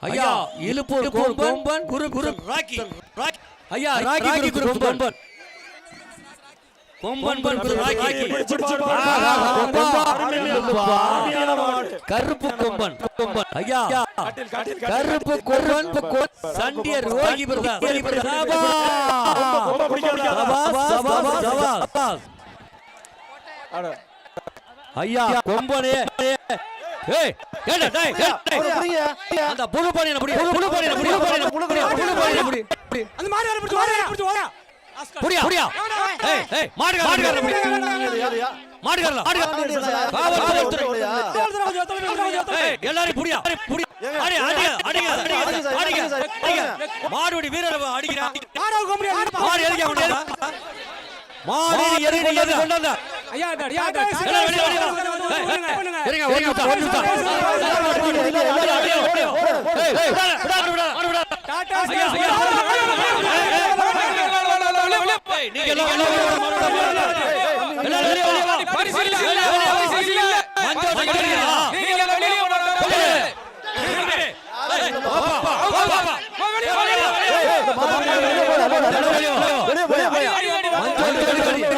ஐயா இழுப்பூர் கொம்பன் குரு குரு Rocky Rocky ஐயா Rocky Guru Komban. Komban Guru Rocky. Karuppu Komban. கொம்பன். ஐயா. கருப்பு கொம்பன். சண்டியர் ரோகி ஐயா கொம்பனே. ஏய் ஏடா டேய் டேய் அந்த புழு பாணியன புடி புழு பாணியன புடி புழு பாணியன புழு பாணியன புடி புடி அந்த மாடு வர பிடிச்சு ஓடுறா பிடிச்சு ஓடுறா புடியா புடியா ஏய் ஏய் மாடு மாடு புடி மாடு கரல மாடு காவல் காவல்துறை ஏய் எல்லாரும் புடியா புடி அடி அடி அடி அடி மாடுடி வீரர் அடிக்கிறா மாடு மாடு எதுக்கு மாடு எதுக்கு ஐயா இருங்க ஒரு நிமிஷம் ஒரு நிமிஷம் டாடா நீங்க எல்லாம் வெளிய வெளிய. வெளிய வெளிய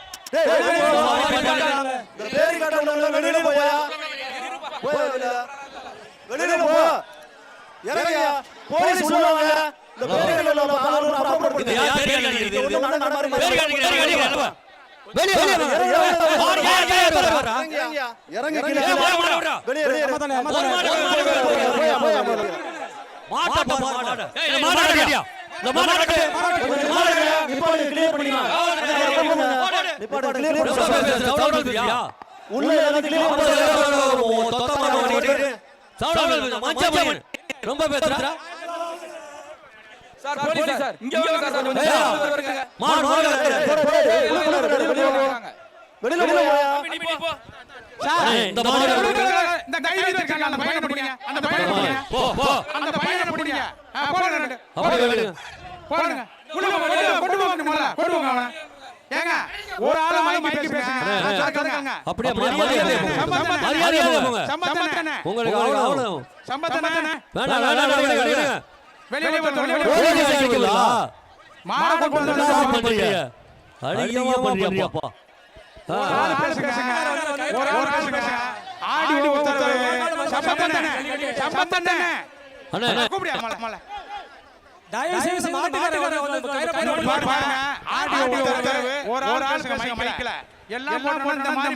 வெளிய. ஏய், வாப்பா, வாப்பா. வெளிய வெளிய வா. மஞ்சள் சக்கரை. மாடு ஐயா மாட்டுக்காரர் கொஞ்சம் இருங்க, கொஞ்சம் இருங்க. யார் அது? இரு, இரு, இரு. இரு, இரு. இது யார்? பேர் காணிக்கிறது, பேர் காணிக்கிறது. வெளிய வெளிய வா. யார் யார் யார் வரா? மாடு, மாடு இந்த மாடை கட்டு. ரொம்ப பேசுற, இந்த மாடு இந்த இருக்காங்க அந்த பையனை பிடிங்க அந்த பையனை பிடிங்க போ போ. அந்த பையனை பிடிங்க ஒரு ஆள மைக்கு பேசுங்க. அப்படியே மரியாதை. மரியாதை. சம்பத்தனே உங்களுக்கு அவ்வளவு சம்பத்தனே வேண்டாம் வேண்டாம் விடுங்க. வெளியே போ, வெளியே அடிக்கிறீங்களா? மாடை கொண்டு வந்து. பண்றீங்க? அதிகமா பண்றியாப்பா. ஒரு. ஆள் பேசுங்க. ஒரு ஆள் பேசுங்க. ஆடி சம்பத்தனே அண்ணா, அண்ணா. கூப்பிடியா பேசுங்க மைக்ல எல்லாம் போட்டு இந்த மாதிரி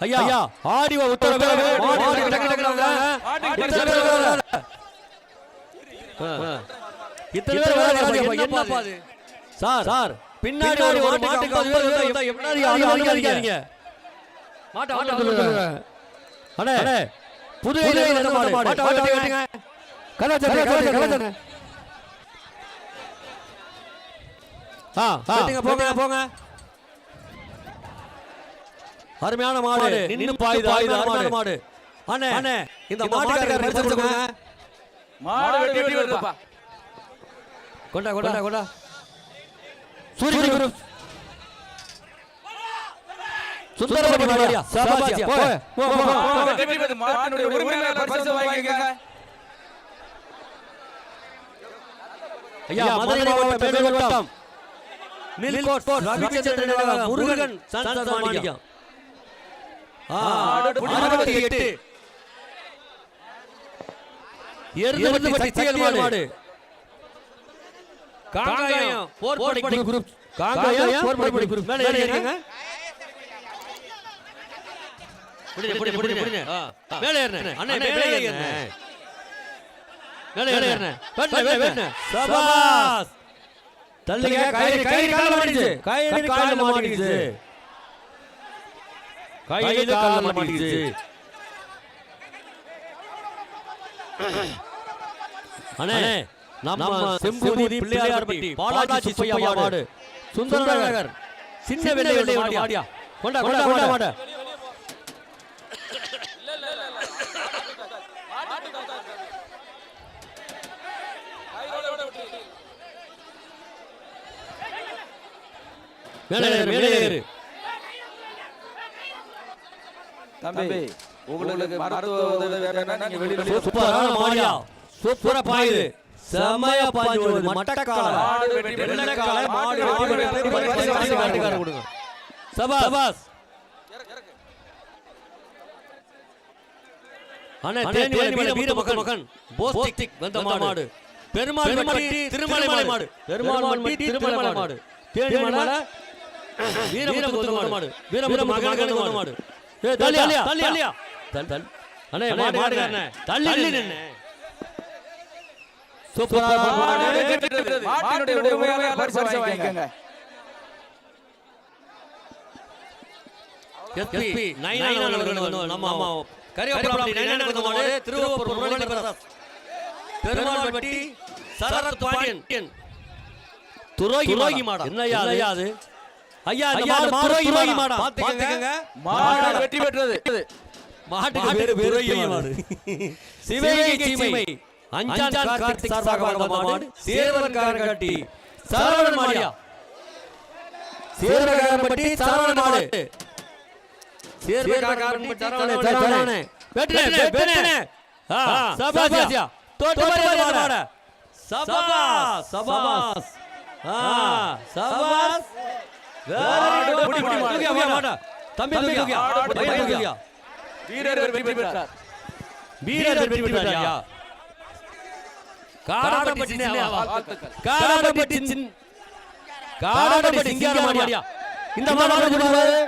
ஐயா ஐயா ஆடிவ உத்தரவு. இத்தனை பேர். என்னப்பா இது? சார் சார் பின்னாடி ஒரு மாட்டுக்கு 50 பேர் வந்தா எப்படி அனுமதிக்காதீங்க மாட்டை மாட்டை இருந்து மாடு? மாட்டை வெட்டி வெட்டுங்க கலாச்சாரம் கலாச்சாரம் ஆ போங்க போங்க. அருமையான மாடு. நின்னு பாயுது. அருமையான மாடு. அண்ணே அண்ணே இந்த மாட்டுக்காரர் பரிசு கொடுங்க கொண்டா கொண்டா. கொண்டா சூரிய குரு. சுந்தரபடி மாடியா சபாசியா போ போ போ, போ உரிமையாளர் பரிசு வாங்கிக்கங்க. ஐயா மதுரை மாவட்டம் மேலூர் வட்டம் மில்கோட் ரவிச்சந்திரன் முருகன் சன்சர் மாணிக்கம் ஆ, அறுபத்தி எட்டு எருதுபட்டி சக்திவேல் மாடு காங்காயம் போர் படை குரூப் காங்காயம் போர் படை குரூப் மேலே ஏறுங்க. புடிங்க புடிங்க புடிங்க புடிங்க மேலே ஏறுங்க. அண்ணே மேலே ஏறுங்க. மேலே ஏறுங்க. வெண்ண வெண்ண சபாஸ். தள்ளுங்க கயிறு கயிறு கால்ல மாட்டிச்சு கயிறு மாட்டிச்சு கயிறு கால்ல மாட்டிச்சு அண்ணே நம்ம செம்பூதி பிள்ளையார்பட்டி பாலாஜி சுப்பையா மாடு. சுந்தரநகர். சின்ன வெள்ளை வெள்ளை மாடியா? கொண்டா கொண்டா கொண்டா மாட. மேலே ஏறு மேலே தம்பி உங்களுக்கு மருத்துவ உதவி வேணும்னா நீங்க வெளியில சூப்பரான மாடியா சூப்பரா பாயுது செமையா பாஞ்சு வருது மட்டக்கால மாடு வெட்டி வெட்டி வெள்ளக்கால மாடு வெட்டி வெட்டி பரிசு பரிசு பரிசு காட்டுக்கார கொடுங்க சபாஸ் சபாஸ் அண்ணா தேனி வீர வீர மகன் மகன் போஸ்டிக் வந்த மாடு பெருமாள் மட்டி திருமலை மாடு பெருமாள் மட்டி திருமலை மாடு தேனி மாடு வீரமுத்து மாடு வீரமுத்து மகன் வந்த மாடு தள்ளியா தள்ளியா தள் தள் அண்ணே தள்ளி நின்னு சூப்பரா மாடு. மாட்டினுடைய உரிமையாளர் பரிசு வாங்கிக்கோங்க. எஸ்பி நைன் அவர்கள் வந்து நம்ம அம்மா கரியப்படாம நைன் வந்து மாடு திருவப்பூர் முரளி பிரசாத். பெருமாள் பட்டி சரத் பாண்டியன். துரோகி துரோகி மாடா. என்னய்யா ஐயா அது? ஐயா துரோகி துரோகி மாடா பாத்துக்கங்க. மாடு வெற்றி பெற்றது. மாட்டுக்கு பேரு துரோகி மாடு. சிவகங்கை சீமை. அஞ்சான் கார்த்திக் சார்பாக வந்த மாடு. சேர்வன் காரகாட்டி சரவணன் மாடியா. சேர்வகாரம்பட்டி சரவணன் மாடு. சேர்வகாரம்பட்டி சரவணன் சரவணன் வெட்டுனே வெட்டுனே ஆ சபாசியா. தோட்டு மாட. சபாஸ். சபாஸ். ஆ சபாஸ். வீரர் வெற்றி பெற்றார். வீரர் வெற்றி பெற்றாயா காடாடப்பட்டி சின்ன வாழ்த்துக்கள். காடாடப்பட்டி சின் காடாடப்பட்டி சிங்கார மாடியா இந்த மாடு கொடுவாரு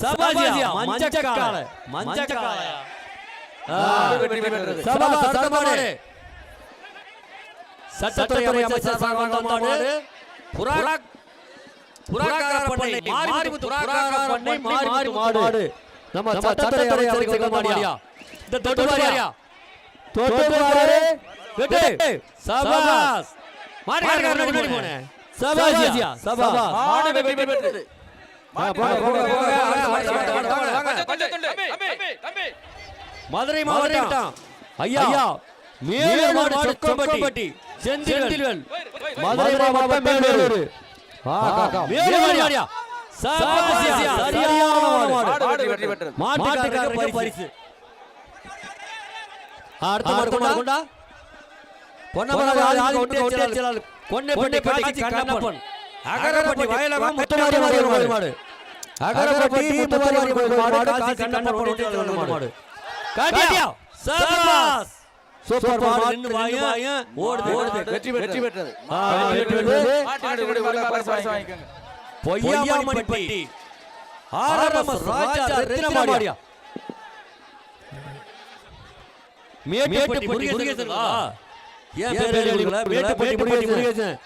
சபாஜியா மஞ்சக்கால மஞ்சக்கால மாடு வெற்றி பெற்றது சபா சட்டமாடு சட்டத்துறை அமைச்சர் சார்பாக வந்த மாடு புறா புறாக்கார பண்ணை மாரிமுத்து புறாக்கார பண்ணை மாரி மாடு. நம்ம சட்டத்துறை அமைச்சர் மாடியா இந்த தொட்டு மாரியா தொட்டு மாறு வெட்டு. சபாஸ். மாடுகாரர் முன்னாடி போனே. சபாஜியா மாடு வெற்றி பெற்றது மதுரை மாவட்டம். ஐயா மேலூர் செந்தில்வேல். மதுரை மாவட்டம் மேலூர். பரிசு. அகரப்பட்டி வயலகம் முத்துமாரி மாடு அகரப்பட்டி முத்துமாரி மாடு காட்சி கண்ணப்பன் மாடு. காட்டியா? சபாஸ் சூப்பர் மாடு ஓடுது ஓடுது. வெற்றி வெற்றி பெற்றது. ஆ, வெற்றி பெற்றது. மாட்டினுடைய உரிமையாளர் பரிசு வாங்கிக்கோங்க பொய்யாமணிப்பட்டி. ஆர்எம்எஸ் ராஜா ரத்தினமாடியா? மேட்டுப்பட்டி முருகேசன் ஏன் பேர் எழுதுங்களா மேட்டுப்பட்டி முருகேசன்.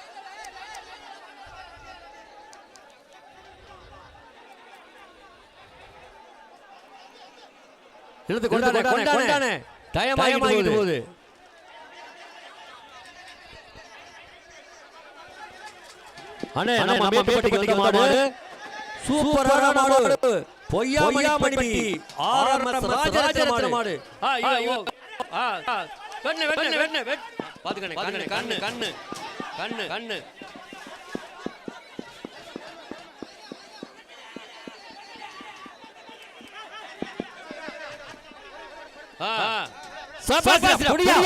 எழுது கொண்டானே. கொண்டானே. டைம் ஆகிட்டு போகுது. அண்ணே நம்ம மேட்டுப்பட்டிக்கு மாடு. சூப்பரான மாடு. பொய்யாமணிப்பட்டி. ஆர்எம்எஸ் ராஜரத்ன மாடு. ஆ ஐயோ. ஆ ஆ. வெண்ண வெண்ண வெண்ண வெட் பாத்துக்கண்ணே கண்ணு கண்ணு. கண்ணு. கண்ணு கண்ணு ஆ சபாசியா புடியா கட்டிய மாடு அருமையான மாடு மேட்டுப்பட்டி மாடியா பொய்யாமட்டி மாடு பிரசன்னமாடியா மராமரதே வேணா முத்தையா மாடு மராமரதே முத்தையா மாடு உள்ளே வந்து சபாஜியா இப்படி மாடு எப்படி மாடு மாடியா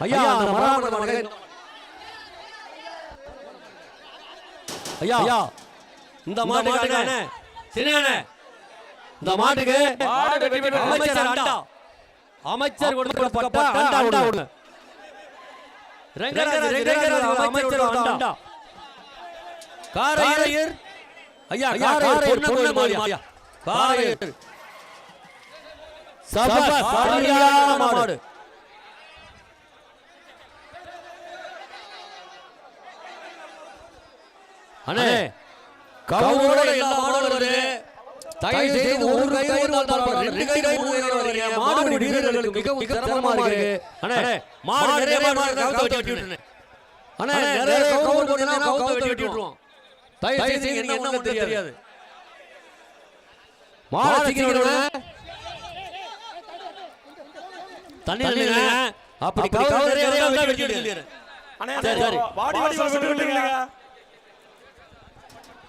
ஐயா அந்த மராமரத மாடு. ஐயா ஐயா இந்த மாட்டுக்கான சின்னண்ணே இந்த மாட்டுக்கு அமைச்சர் அண்டா. அமைச்சர் கொடுக்கப்பட்ட அண்டா ஒண்ணு ரெங்கராஜ் ரெங்கராஜ் அமைச்சர் அண்டா. காரையர். ஐயா காரையர் பொண்ணு மாடியா காரையர். சபா சரியான மாடு. அண்ணே கவுரோட எல்லா வருது தயவு செய்து ஒரு கை வந்தால் பரவாயில்லை ரெண்டு கை கை மூணு கை வரீங்க மாடு வீரர்களுக்கு மிகவும் சிரமமா இருக்கு அண்ணே மாடு நிறைய மாடு கவுத்த வெட்டி விட்டுருங்க அண்ணே நிறைய கவுத்து போட்டீங்கன்னா கவுத்த வெட்டி விட்டுருவோம் தயவு செய்து எனக்கு என்ன தெரியாது மாடு சீக்கிரம் தண்ணி நில்லுங்க அப்படி கவுத்து நிறைய வந்தா வெட்டி விட்டுருங்க சரி சரி வாடி வாசல் விட்டுருங்க ஹலோ பரவாயில்ல மாடு சீக்கிரம் அனுப்பி விடுங்க தலைவா மாடு லேட் ஆயிட்டு இருக்குது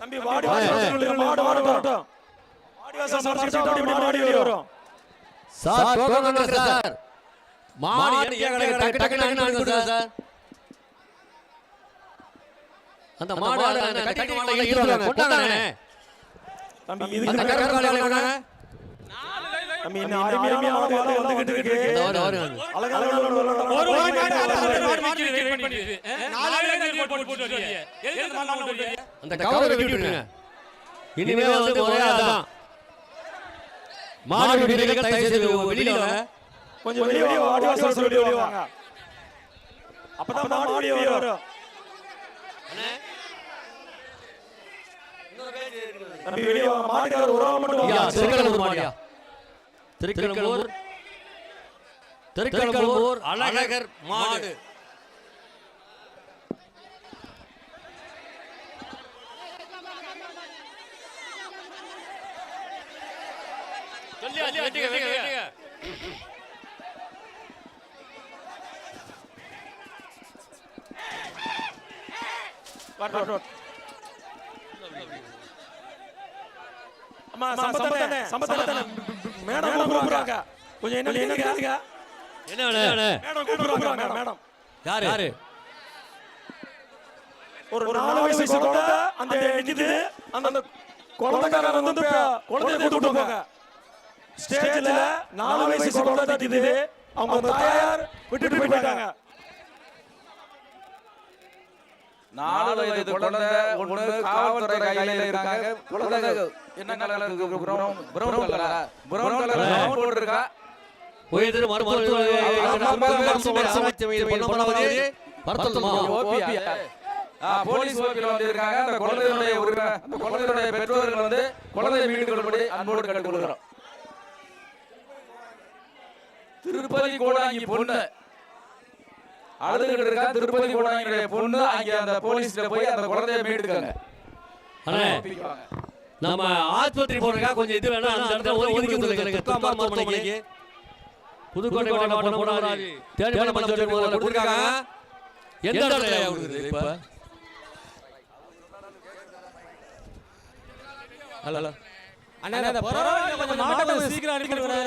தம்பி வாடி வரட்டும். வாடி வரும் சார் போங்க சார்? மாடு டக்கு டக்கு சார். அந்த மாடு அந்த கட்டி மாடு கொண்டாங்க தம்பி இதுக்கு நம்ம இன்னும் அருமையான மாடு வந்துகிட்டு இருக்கு ஒரு ஒரு மாடு மாடு வெயிட் நாலு போட்டு போட்டு வரீங்க எதுக்கு போட்டு வரீங்க அந்த கவரை விட்டுருங்க இனிமே வந்து முறையா அதான் மாடு தயவு செய்து வெளியில வாங்க கொஞ்சம் வெளியே வாடி வாசல் சொல்லி வாங்க அப்பதான் மாடு வெளியே வரும் தம்பி வெளியே வாங்க மாட்டுக்காரர் உறவு மட்டும் ஐயா வாங்க திருக்கலம்பூர் மாடியா திருக்கலம்பூர் திருக்கலம்பூர் அழகர் மாடு. அம்மா சம்பத்தனே. சம்பத்தனே. மேடம் கூப்பிடுறாங்க. கொஞ்சம் என்ன என்ன கேளுங்க என்ன மேடம் கூப்பிடுறாங்க மேடம். யாரு? யாரு? ஒரு நாலு வயசு குழந்தை அந்த நிக்குது. அந்த அந்த குழந்தைக்காரன் வந்து குழந்தைய கூட்டிட்டு போங்க ஸ்டேஜ்ல நாலு வயசு குழந்தை நிக்குது. அவங்க தாயார் விட்டுட்டு போயிட்டாங்க. நாலு வயது குழந்தை ஒண்ணு காவல்துறை கையில இருக்காங்க. குழந்தை என்ன கலர் இருக்கு? பிரவுன் பிரவுன் கலரா பிரவுன் கலர் பிரவுன் போட்டிருக்கா? உயர்திரு போலீஸ் ஓபியில் வந்து இருக்காங்க அந்த குழந்தையுடைய உரிமை அந்த குழந்தையுடைய பெற்றோர்கள் வந்து குழந்தையை மீட்டு கொள்ளும்படி அன்போடு கேட்டுக்கொள்கிறோம். திருப்பதி கோடாங்கி பொண்ணு. அழுதுகிட்டு இருக்கா திருப்பதி கோடாங்கியுடைய பொண்ணு. அங்க அந்த போலீஸ்ல போய் அந்த குழந்தையை மீட்டுக்காங்க. நம்ம ஆஸ்பத்திரி போறதுக்காக கொஞ்சம் இது வேணா அந்த இடத்துல ஒரு ஒதுக்கி துக்கா மருத்துவமனைக்கு புதுக்கோட்டை மாவட்டம் போனாரு தேடி பண்ண சொல்லி கொடுத்துருக்காங்க எந்த இடத்துல கொடுக்குது இப்ப? Hello hello. அண்ணா அந்த பரவாயில்ல கொஞ்சம் சீக்கிரம் விடுங்க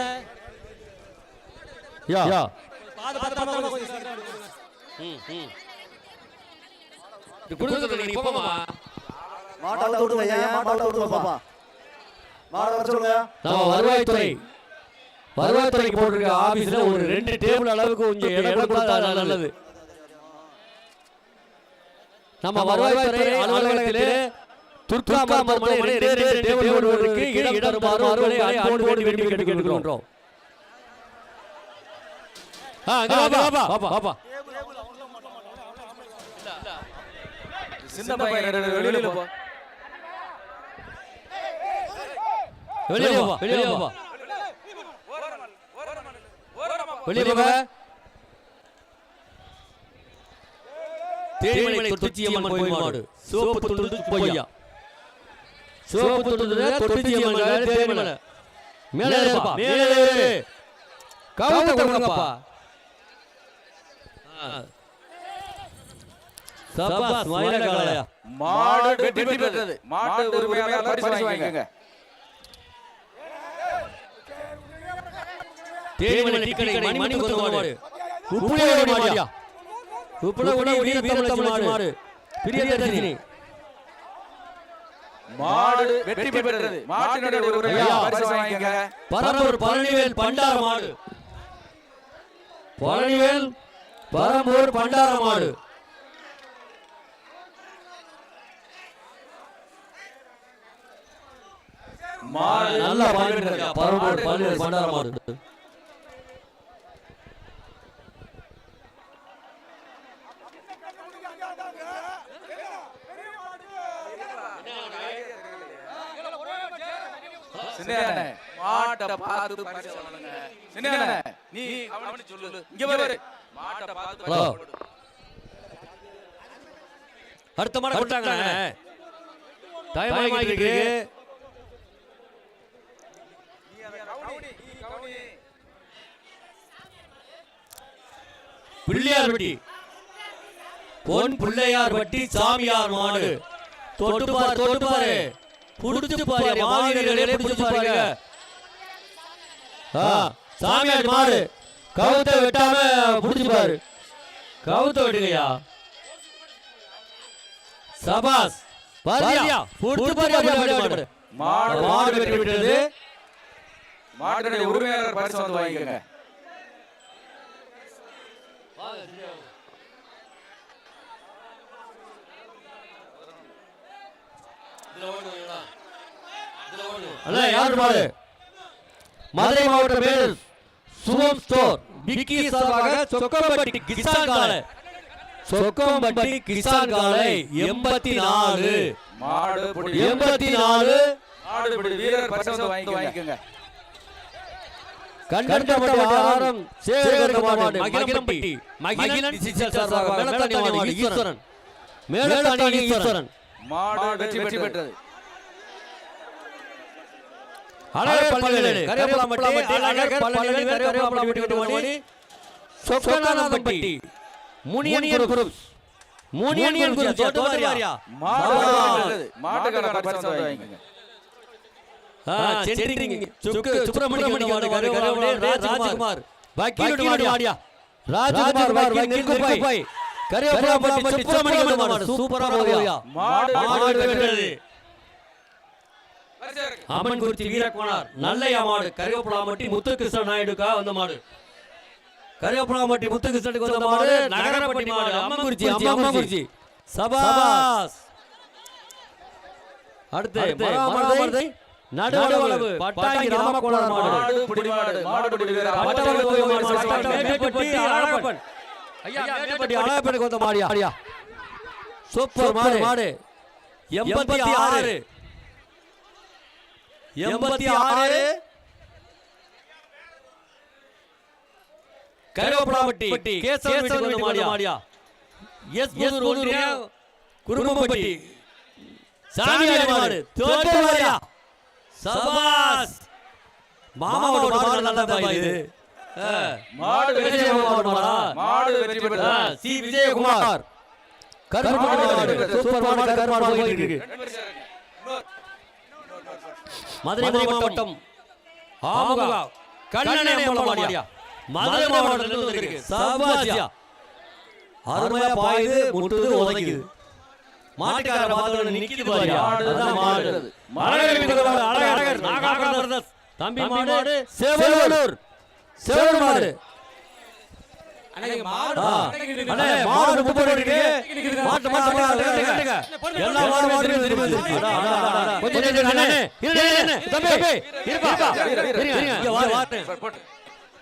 யா. யா. பாத்து பாத்து கொஞ்சம் சீக்கிரம் அனுப்பி விடுங்க ம் ம். இது கொடுக்குறது நீ போமா மாட்டால விடுங்க ஐயா மாட்டால விடுங்க பாப்பா மாட வர சொல்லுங்க. நம்ம வருவாய்த்துறை. வருவாய்த்துறைக்கு போட்டிருக்க ஆபீஸ்ல ஒரு ரெண்டு டேபிள் அளவுக்கு கொஞ்சம் இடம் கொடுத்தா நல்லது. நம்ம வருவாய்த்துறை அலுவலகத்திலே துர்கா மருத்துவமனை ரெண்டு டேபிள் இருக்கு. இடம் தருமாறு அவர்களை அன்போடு வேண்டி கேட்டுக்கொள்கிறோம். சின்ன பையன் ரெண்டு வெளியில போ. வெளியே வா வெளியே வா வெளியே போங்க தேனிமலை தொட்டிச்சியம்மன் கோயில் மாடு. சிவப்பு துண்டு பொய்யா சிவப்பு துண்டு தொட்டிச்சியம்மன் தேனிமலை. மேலே ஏறுப்பா. மேலே ஏறு. கவுத்த கொடுங்கப்பா. சபாஸ் மாடு வெற்றி பெற்றது. மாடு உரிமையாளர் பரிசு வாங்கிக்கோங்க. தேனிமலை டீக்கடை மணி முத்து மாடு உப்புடைய மாடியா உப்புடைய வீரத்தமிழ் மாடு பிரிய தர்ஜினி மாடு வெற்றி பெற்றது. மாட்டினுடைய உரிமையாளர் பரிசு வாங்கிக்கோங்க. பரம்பூர் பழனிவேல் பண்டார மாடு. பழனிவேல் பரம்பூர் பண்டார மாடு. மாடு நல்லா இருக்கா? பரம்பூர் பழனிவேல் பண்டார மாடு. மாட்டை பார்த்து பரிசு வாங்குங்க. சின்னண்ணே, நீ கவனிச்சு சொல்லு. இங்க பாரு. மாட்டை பார்த்து ஹலோ. பரிசு கொடு. அடுத்த மாடு ஆகிட்டு இருக்கு பிள்ளையார்பட்டி பொன் பிள்ளையார் பட்டி சாமியார் மாடு தொட்டு பாரு தொட்டு பாரு புடிச்சு பாரு மாவீரர்களே புடிச்சு பாருங்க. ஆ, சாமியார் மாடு கவுத்த வெட்டாம புடிச்சு பாரு. கவுத்த வெட்டுங்கய்யா சபாஸ் பாரியா? புடிச்சு பாரியா மாடு மாடு. வெட்டி விட்டது மாட்டினுடைய உரிமையாளர் பரிசு வந்து வாங்கிக்கோங்க. அண்ணா யார் மாடு? மதுரை மாவட்ட மேல் சுகம் ஸ்டோர். விக்கி சார்பாக சொக்கம்பட்டி கிசான் காலை சொக்கம்பட்டி கிசான் காலை எண்பத்தி நாலு மாடு. எண்பத்தி நாலு மாடு வீரர் பரிசு வந்து வாங்கிக்கோங்க. கண்டப்பட்ட ஆரம் சேகர் மாடு. மகிழம்பட்டி. மகிழன் டிஜிட்டல் சார்பாக மேலத்தாணி ஈஸ்வரன். மேலத்தாணி ஈஸ்வரன். மாடு வெற்றி பெற்றது. அழகர் பல்வேலு கரியப்பலாம்பட்டி அழகர் பல்வேலு கரியப்பலாம்பட்டி விட்டு ஓடி சொக்கநாதம்பட்டி முனியன் குரூப். முனியன் குரூப் தோட்டமாரியா மாடு வெற்றி பெற்றது. மாட்டுக்கான பரிசு வந்து வாங்கிக்கோங்க. ஆ சென்ட்ரிங் சுக்கு சுப்பிரமணியம் மாடு கரியப்பலாம்பட்டி ராஜ்குமார் வக்கீல் மாடியா ராஜ்குமார் வக்கீல் நிற்குப்பை கரியப்பலாம்பட்டி சுப்பிரமணியம் மாடு சூப்பரா போவியா மாடு மாடு வெற்றி பெற்றது வென்றது அம்மன் குறிச்சி வீரக்கோனார் நல்லையா மாடு. கருவேப்பிலாம்பட்டி முத்துகிருஷ்ண நாயுடுக்கா வந்த மாடு. கருவேப்பிலாம்பட்டி முத்துகிருஷ்ணனுக்கு வந்த மாடு. நகரப்பட்டி மாடு. அம்மன் குறிச்சி அம்மன் குறிச்சி? சபாஸ். அடுத்து மராமரதை நடுவளவு. பட்டாங்கி ராமகோளார் மாடு. மாடு. மாடு மாடு. மேட்டுப்பட்டி அழகப்பன் மேட்டுப்பட்டி வந்த மாடியா? மாடியா சூப்பர் மாடு. மாடு. எண்பத்தி ஆறு. எண்பத்தி ஆறு. கருவேப்பிலாம்பட்டி கேசவன் வீட்டுக்கு வந்த மாடியா? எஸ் எஸ் குடும்பப்பட்டி சாமியார் மாடு. தோட்ட மாடியா? சபாஸ். மாமாவோட மாடு நல்லா தான் இது. மாடு வெற்றி வெற்றி சி. விஜயகுமார். கருப்பு சூப்பர் மாடு கருப்பு மாடு போயிட்டு இருக்கு. மதுரை மாவட்டம். ஆமுகா. கண்ணனை மதுரை மாவட்டத்துல இருக்கு சபாசியா அருமையா பாயுது முட்டுது உதைக்குது மாட்டுக்கார பாத்தவன நிக்கிது பாரியா. அதான் மாடு அழகர் தம்பி மாடு. சேவலூர். சேவலூர் மாடு.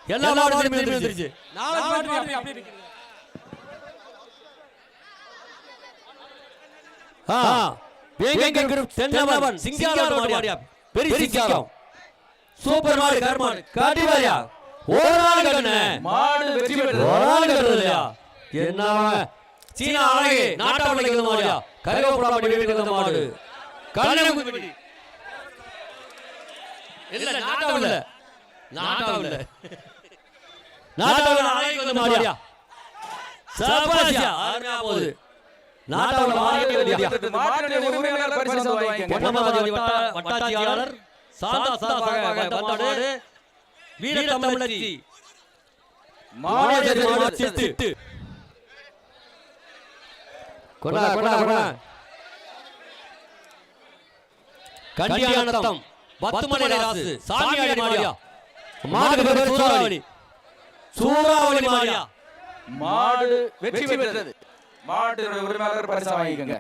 எல்லா மாடுமே வந்துருச்சு. சிங்காரம் பெரிய சிங்காரம் சூப்பர் மாடு கர்மாடு காட்டி வாரியா ஒரு நாள் கண்ணு மாடு வெற்றி பெற்றது. ஒரு நாள் கண்ணு இல்லையா? என்ன சீனா அழகு நாட்டாவில் இருந்த கருவேப்பிலாப்பட்டி இருந்த மாடு. கல்யாணம் இல்ல அழகு இருந்த மாடியா சபாசியா அருமையா போகுது. நாட்டாவில் மாடு வட்ட- வட்டாட்சியாளர் சாந்தா சார்பாக வந்த மாடு. வீர தமிழச்சி மாடு மாடு கொண்டா கொண்டா கொண்டா கண்டியானத்தம் பத்துமலை ராசு சாமியாடி மாடியா மாடு பேரு சூறாவளி. சூறாவளி மாடியா மாடு வெற்றி பெற்றது. மாட்டுடைய உரிமையாளர் பரிசு வாங்கிக்கங்க.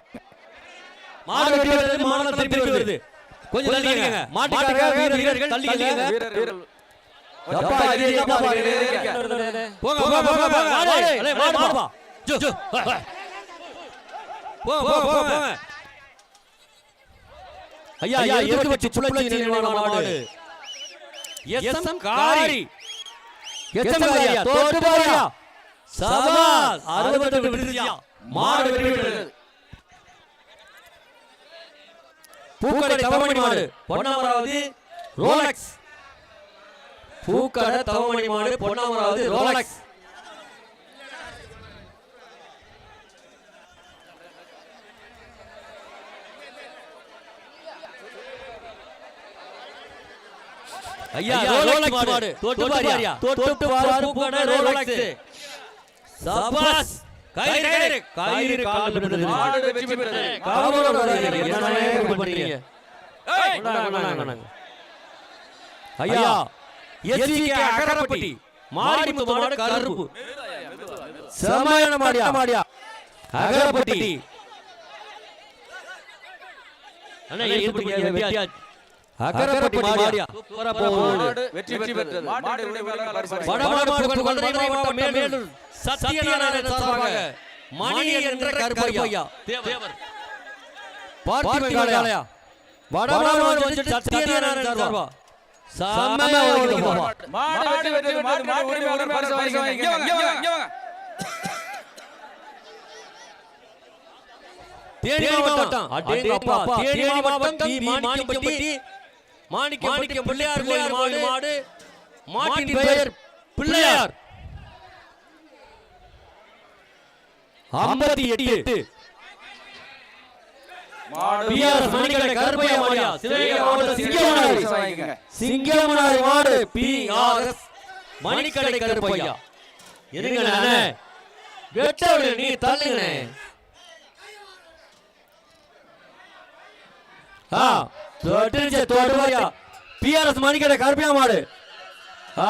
மாடு வெட்டி வருது மாடு திருப்பி வருது கொஞ்சம் தள்ளிங்க மாட்டுக்காக வீரர்கள் தள்ளிங்க வீரர்கள் ஐயா ஐயா எதுக்கு வச்சு சுழற்சி நிலையான மாடு? எஸ்எம் காரி எஸ்எம் காரியா தோட்டு போறியா? சபாஸ் அறுபது விடுதியா மாடு வெற்றி பெற்றது பூக்கடை தவமணி மாடு. பொன்னமராவதி ரோலக்ஸ். பூக்கடை தவமணி மாடு பொன்னமராவதி ரோலக்ஸ். ஐயா ரோலக்ஸ் மாடு. தொட்டு பாரியா? தொட்டு பாரு பூக்கடை ரோலக்ஸ். சபாஸ். கயிறு கால் மாடு வெற்றி பெற்றது. பண்றீங்க. ஐயா எஸ்சிகே அகரப்பட்டி. மாரிமுத்து மாடு கருப்பு. செமையான மாடியா. மாடியா. அகரப்பட்டி. அண்ணா ஏத்து வெட்டியா அகரப்பட்டி மாடியா. சூப்பரா போகுது. மாடு வெற்றி பெற்றது. மாட்டுடைய உரிமையாளர் பரிசு வாங்கிக்கங்க. வடமாடு புகழ் மதுரை மாவட்டம் மேலூர். சத்தியநாராயண சார்பாக மணி என்ற கருப்பையா. தேவர். பார்த்திபன் காளையா வடமாடு வந்து சத்தியநாராயண சார்பா. செம்மையா ஓடிக்குது பாப்பா. மாடு வெற்றி பெற்றது மாட்டுடைய உரிமையாளர் பரிசு வாங்கிக்கங்க. இங்க வாங்க, இங்க வாங்க, இங்க வாங்க. தேனி மாவட்டம். அடேங்கப்பா தேனி மாவட்டம். தி மாணிக்கப்பட்டி மாணிக்கம் பிள்ளையார் கோயில் மாடு. மாட்டின் பெயர் பிள்ளையார். ஐம்பத்தி எட்டு. மாடு பிஆர்எஸ் மணிக்கடை கருப்பையா மாடியா சிவகங்கை மாவட்டம் சிங்கமனாரி. சிங்கமனாரி மாடு. பிஆர்எஸ் மணிக்கடை கருப்பையா. நீ தள்ளுங்கண்ணே ஆ தொட்டுருச்சு தொட்டு பாரியா பிஆர்எஸ் மணிக்கடை கருப்பையா மாடு. ஆ.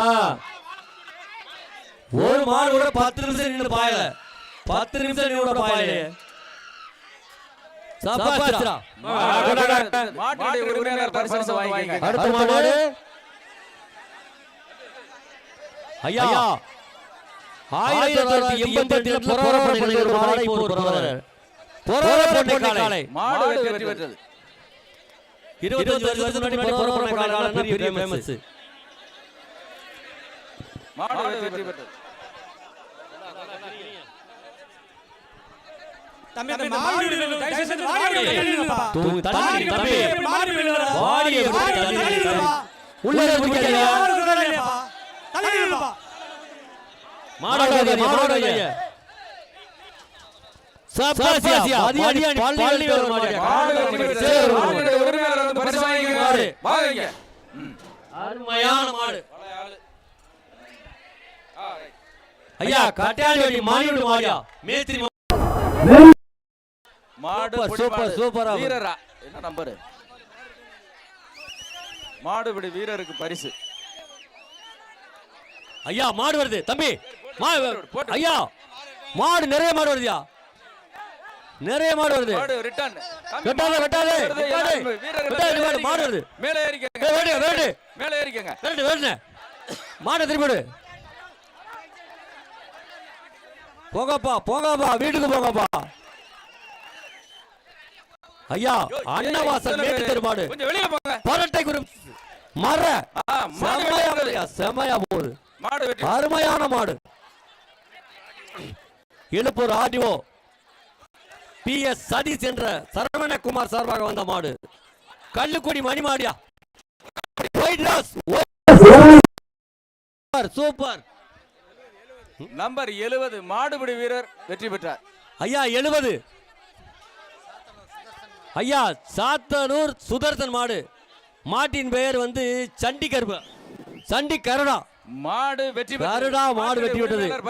ஒரு மாடு கூட பத்து நிமிஷம் நின்று பாயல. பத்து நிமிஷம் நின்று பாயல சபாஸ்ரா மாட்டுடைய உரிமையாளர் பரிசு வாங்கிக்கங்க. அடுத்த மாடு ஐயா ஆயிரத்தி தொள்ளாயிரத்தி எண்பத்தி எட்டுல போராட ஒரு மாடை போர் போராட காலை மாடு வெற்றி பெற்றது. இருபத்தஞ்சு வருஷத்துக்கு முன்னாடி போராட காலை பெரிய ஃபேமஸ் மாடு வெற்றி பெற்றது. தம்பி மாடு தயவு செஞ்சு மாடு தள்ளி தம்பி மாடு வாடியை மாடு தள்ளி. உள்ள மாடு? தள்ளி பள்ளி வர மாடு. வந்து பரிசு. மாடு. வாங்கிங்க. அருமையான மாடு. ஐயா கட்டாளி மானியோட மாடியா? மேத்திரி மாடு சூப்பர். வீரரா. என்ன நம்பரு? மாடுபிடி வீரருக்கு பரிசு. ஐயா மாடு வருது. தம்பி. ஐயா மாடு நிறைய மாடு வருதுயா? நிறைய மாடு வருது. வெட்டாதே வெட்டாதே மாடு வருது. மேலே ஏறிக்கங்க. ஏய், வேடு வேடு. மேலே ஏறிக்கங்க. வேடு வேடு மாடு திருப்பி விடு. போங்கப்பா போங்கப்பா வீட்டுக்கு போங்கப்பா ஐயா அன்னவாசல் மேட்டு தெருமாடு கொஞ்சம் வெளியே போங்க. பரட்டை குரு மர. செமையா செமையா போகுது. அருமையான மாடு. எழுப்பூர் ஆடிஓ பி. எஸ். சதீஷ் என்ற சரவணகுமார் சார்பாக வந்த மாடு. கள்ளுக்குடி மணி மாடியா white rose. Super super. Number எழுபது மாடுபிடி வீரர் வெற்றி பெற்றார். ஐயா எழுபது ஐயா சாத்தனூர் சுதர்சன் மாடு. மாட்டின் பெயர் வந்து சண்டி கருப்பு சண்டி கருடா மாடு வெற்றி. கருடா மாடு வெற்றி பரிசு